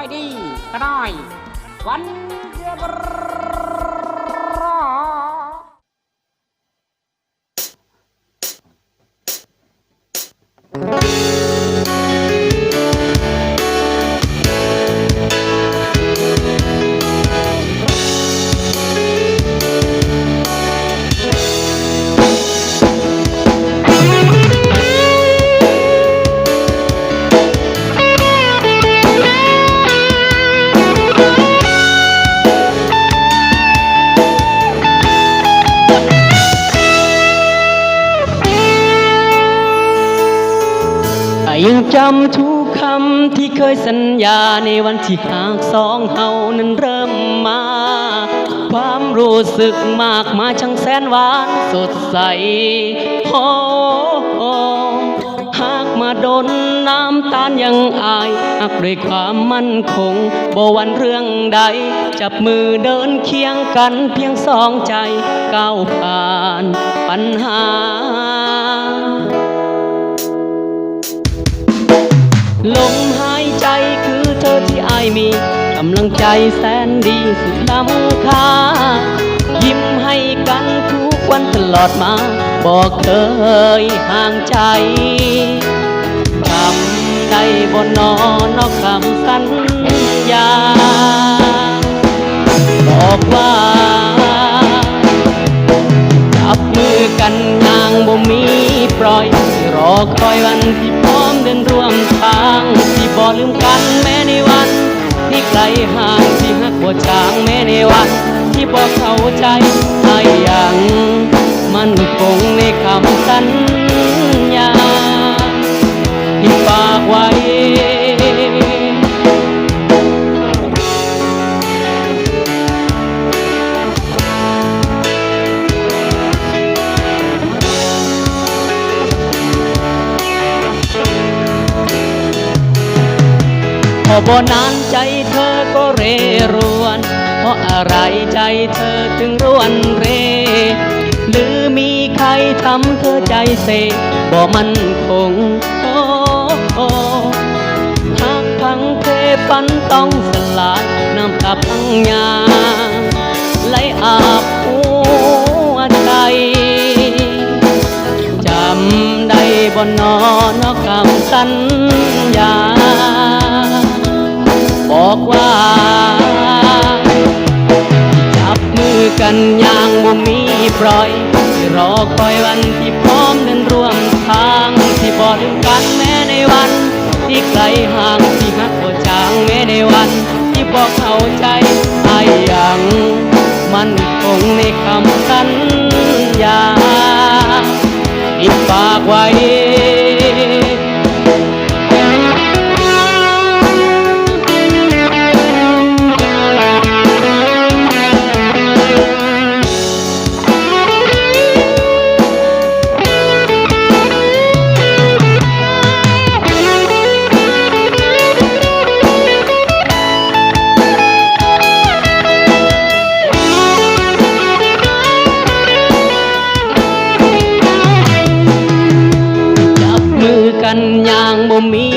อยดีก็น้อย วันเดียว ยังจำทุกคำที่เคยสัญญาในวันที่หากสองเฮานั้นเริ่มมา ความรู้สึกมากมาช่างแสนหวานสดใสโอ้หากมาดนน้ำตาลยังอายอักด้วยความมั่นคงบ่วันเรื่องใด จับมือเดินเคียงกันเพียงสองใจก้าวผ่านปัญหา ลมหายใจคือเธอที่อายมีกำลังใจแสนดีสุดล้ำค่ายิ้มให้กันทุกวันตลอดมา บอกเคยห่างใจจำได้บนนอนนอกคำสัญญา บอกว่าจับมือกันนางบ่มีปล่อย อคอยวันที่พร้อมเดินร่วมทางที่บ่ลืมกันแม้ในวัน ที่ไกลห่างที่หักบ่จางแม้ในวัน ที่บอกเข้าใจไอ้ยังมันคงในคำสัญญ พอบ่นานใจเธอก็เรรวน เพราะอะไรใจเธอถึงรวนเร หรือมีใครทำเธอใจเซบ่มันคงโอ้โอหากพังเพฝันต้องสลายน้ำตาพังยาไหลอาบหัวใจจำได้บ่นอนนอกคำสัญญา บอกว่า จับมือกันอย่างบ่มีปล่อยรอคอยวันที่พร้อมเดินร่วมทางที่บ่ลืมกันแม้ในวัน ที่ไกลห่างที่หักบ่จางแม้ในวัน ที่บ่เข้าใจไอ้ยังมันคงในคำสัญญาที่ฝากไว้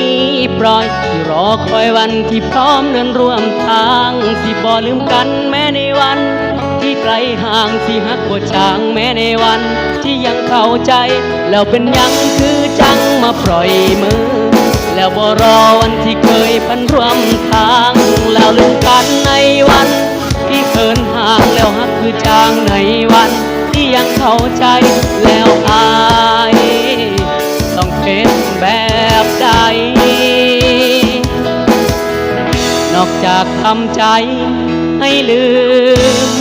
บ่มีปล่อยที่รอคอยวันที่พร้อมเดินร่วมทางสิบ่ลืมกันแม้ในวัน ที่ไกลห่างสิหักบ่จางแม้ในวัน ที่ยังเข้าใจ แล้วเป็นยังคือจังมาปล่อยมือ แล้วบ่รอวันที่เคยพันร่วมทาง แล้วลืมกันในวัน ที่เคินห่างแล้วหักคือจางในวัน ที่ยังเข้าใจแล้วอาย ต้องเป็นแบบใด อกจากทำใจให้ลืม